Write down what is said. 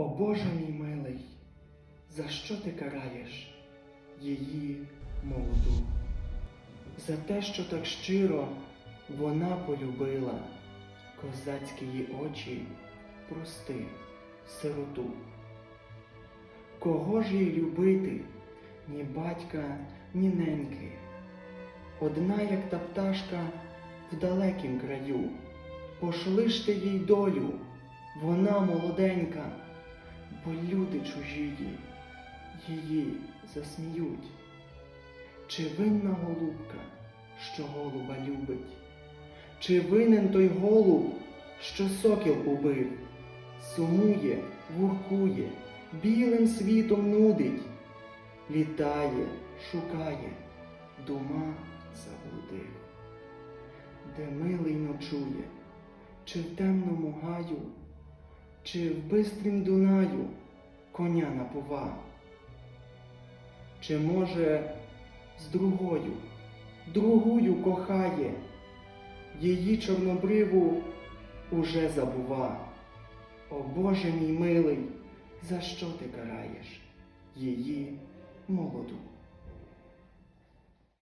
О Боже мій милий, за що ти караєш її молоду? За те, що так щиро вона полюбила козацькі очі, прости, сироту. Кого ж їй любити, ні батька, ні неньки? Одна, як та пташка в далекім краю, пошли ж ти їй долю, вона молоденька, бо люди чужії її засміють. Чи винна голубка, що голуба любить? Чи винен той голуб, що сокіл убив? Сумує, вуркує, білим світом нудить, літає, шукає, дума заблудив. Де милий ночує, чи в темному гаю, чи в бистрім Дунаю коня напува? Чи може з другою, другою кохає, її чорнобриву уже забува. О Боже мій милий, за що ти караєш її молоду?